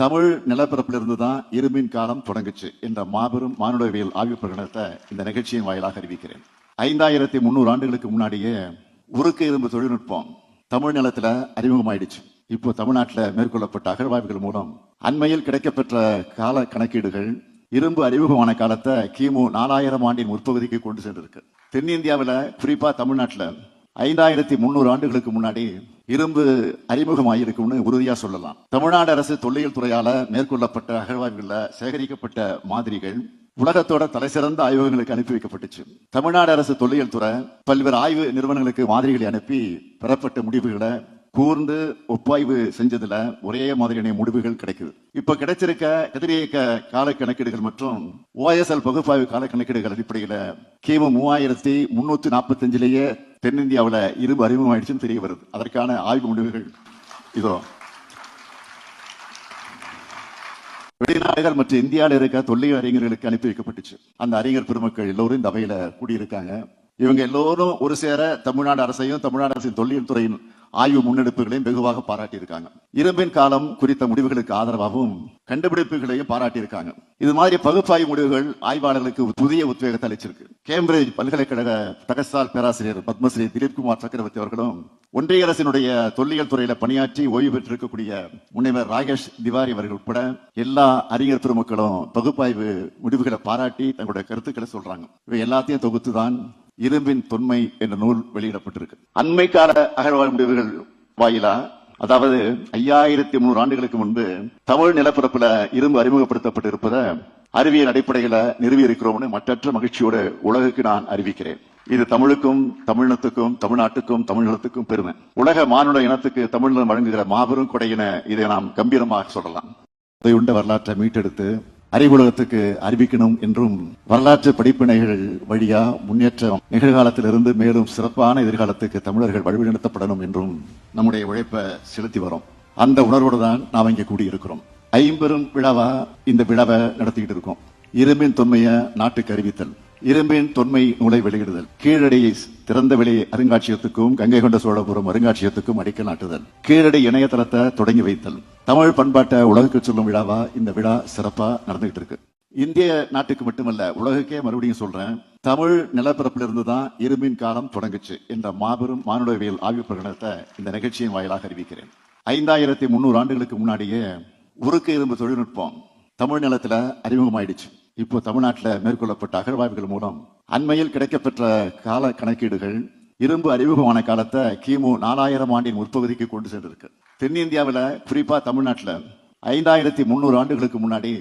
தமிழ் நிலப்பரப்பிலிருந்து தான் இரும்பின் காலம் தொடங்குச்சு என்ற மாபெரும் மானுடவியல் ஆய்வு பிரகடனத்தை இந்த நிகழ்ச்சியின் வாயிலாக அறிவிக்கிறேன். ஐந்தாயிரத்தி முந்நூறு ஆண்டுகளுக்கு முன்னாடியே உருக்கு இரும்பு தொழில்நுட்பம் தமிழ் நிலத்துல அறிமுகமாயிடுச்சு. இப்போ தமிழ்நாட்டில் மேற்கொள்ளப்பட்ட அகழ்வாய்வுகள் மூலம் அண்மையில் கிடைக்கப்பெற்ற கால கணக்கீடுகள் இரும்பு அறிமுகமான காலத்தை கிமு நாலாயிரம் ஆண்டின் முற்பகுதிக்கு கொண்டு சென்றிருக்கு. தென்னிந்தியாவில் குறிப்பாக தமிழ்நாட்டில் ஐந்தாயிரத்தி முந்நூறு ஆண்டுகளுக்கு முன்னாடி இரும்பு அறிமுகமாயிருக்கும்னு உறுதியாக சொல்லலாம். தமிழ்நாடு அரசு தொல்லியல் துறையால் மேற்கொள்ளப்பட்ட அகழ்வாய்வுகளில் சேகரிக்கப்பட்ட மாதிரிகள் உலகத்தோட தலைசிறந்த ஆய்வகங்களுக்கு அனுப்பி வைக்கப்பட்டுச்சு. தமிழ்நாடு அரசு தொல்லியல் துறை பல்வேறு ஆய்வு நிறுவனங்களுக்கு மாதிரிகளை அனுப்பி பெறப்பட்ட முடிவுகளை கூர்ந்து ஒப்பாய்வு செஞ்சதுல ஒரே மாதிரியான முடிவுகள் கிடைக்குது. இப்ப கிடைச்சிருக்க கதிரியக்க கால கணக்கீடுகள் மற்றும் ஓஎஸ்எல் பகுப்பாய்வு கால கணக்கீடுகள் அடிப்படையில கிமு மூவாயிரத்தி முன்னூத்தி நாற்பத்தஞ்சிலேயே தென்னிந்தியாவில் இரும்பு அறிமுகமாயிடுச்சுன்னு தெரிய வருது. அதற்கான ஆய்வு முடிவுகள் இதோ. வெளிநாடுகள் மற்றும் இந்தியாவில் இருக்க தொல்லை அறிஞர்களுக்கு அனுப்பி வைக்கப்பட்டுச்சு. அந்த அறிஞர் பெருமக்கள் எல்லோரும் இந்த அவையில கூடியிருக்காங்க. இவங்க எல்லோரும் ஒரு சேர தமிழ்நாடு அரசையும் தமிழ்நாடு அரசின் தொல்லியல் துறையின் ஆய்வு முன்னெடுப்புகளையும் வெகுவாக பாராட்டியிருக்காங்க. இரும்பின் காலம் குறித்த முடிவுகளுக்கு ஆதரவாகவும் கண்டுபிடிப்புகளையும் பாராட்டியிருக்காங்க. இது மாதிரி பகுப்பாய்வு முடிவுகள் ஆய்வாளர்களுக்கு புதிய உத்வேகத்தை அளிச்சிருக்கு. கேம்பிரிட்ஜ் பல்கலைக்கழக தகசால் பேராசிரியர் பத்மஸ்ரீ திலீப்குமார் சக்கரவர்த்தி அவர்களும் ஒன்றிய அரசினுடைய தொல்லியல் துறையில பணியாற்றி ஓய்வு பெற்றிருக்கக்கூடிய முனைவர் ராகேஷ் திவாரி அவர்கள் உட்பட எல்லா அறிஞர் பெருமக்களும் பகுப்பாய்வு முடிவுகளை பாராட்டி தங்களுடைய கருத்துக்களை சொல்றாங்க. இவை எல்லாத்தையும் தொகுத்து தான் இரும்பின் தொன்மை என்ற நூல் வெளியிடப்பட்டிருக்கு. அண்மைக்கால கால முடிவுகள் வாயிலா? அதாவது ஐயாயிரத்தி முன்னூறு ஆண்டுகளுக்கு முன்பு தமிழ் நிலப்பரப்புல இரும்பு அறிமுகப்படுத்தப்பட்டிருப்பதை அறிவியல் அடிப்படையில நிறுவி இருக்கிறோம்னு மற்றற்ற மகிழ்ச்சியோடு உலகுக்கு நான் அறிவிக்கிறேன். இது தமிழுக்கும் தமிழினத்துக்கும் தமிழ்நாட்டுக்கும் தமிழ்நிலத்துக்கும் பெருமை. உலக மானுட இனத்துக்கு தமிழ்நிலம் வழங்குகிற மாபெரும் கொடையின இதை நாம் கம்பீரமாக சொல்லலாம். இதை உண்ட வரலாற்றை மீட்டெடுத்து அறிவுலகத்துக்கு அறிவிக்கணும் என்றும் வரலாற்று படிப்பினைகள் வழியா முன்னேற்றம் நிகழ்காலத்திலிருந்து மேலும் சிறப்பான எதிர்காலத்துக்கு தமிழர்கள் வழிநடத்தப்படணும் என்றும் நம்முடைய உழைப்பை செலுத்தி வரோம். அந்த உணர்வோடு தான் நாம் இங்கே கூடியிருக்கிறோம். ஐம்பெரும் விழாவா இந்த விழாவை நடத்திக்கிட்டு இருக்கோம். இரும்பின் தொன்மையை நாட்டுக்கு அறிவித்தல். இரும்பின் தொன்மை நூலை வெளியிடுதல் கீழடியை திறந்த வெளி அருங்காட்சியகத்துக்கும் கங்கை கொண்ட சோழபுரம் அருங்காட்சியகத்துக்கும் அடிக்கல் நாட்டுதல் கீழடி இணையதளத்தை தொடங்கி வைத்தல். தமிழ் பண்பாட்டை உலகுக்கு சொல்லும் விழாவா? இந்த விழா சிறப்பா நடந்துகிட்டு இருக்கு. இந்திய நாட்டுக்கு மட்டுமல்ல உலகுக்கே மறுபடியும் சொல்றேன் தமிழ் நிலப்பரப்பிலிருந்து தான் இரும்பின் காலம் தொடங்குச்சு என்ற மாபெரும் மானுடவியல் ஆய்வு பிரகடனத்தை இந்த நிகழ்ச்சியின் வாயிலாக அறிவிக்கிறேன். ஐந்தாயிரத்தி முந்நூறு ஆண்டுகளுக்கு முன்னாடியே உருக்கு இரும்பு தொழில்நுட்பம் தமிழ் நிலத்துல அறிமுகமாயிடுச்சு. இப்போ தமிழ்நாட்டில் மேற்கொள்ளப்பட்ட அகழ்வாய்வுகள் மூலம் அண்மையில் கிடைக்கப்பெற்ற கால கணக்கீடுகள் இரும்பு அறிமுகமான காலத்தை கிமு நாலாயிரம் ஆண்டின் முற்பகுதிக்கு கொண்டு சென்றிருக்கு. தென்னிந்தியாவில் குறிப்பாக தமிழ்நாட்டில் ஐந்தாயிரத்தி முந்நூறு ஆண்டுகளுக்கு முன்னாடி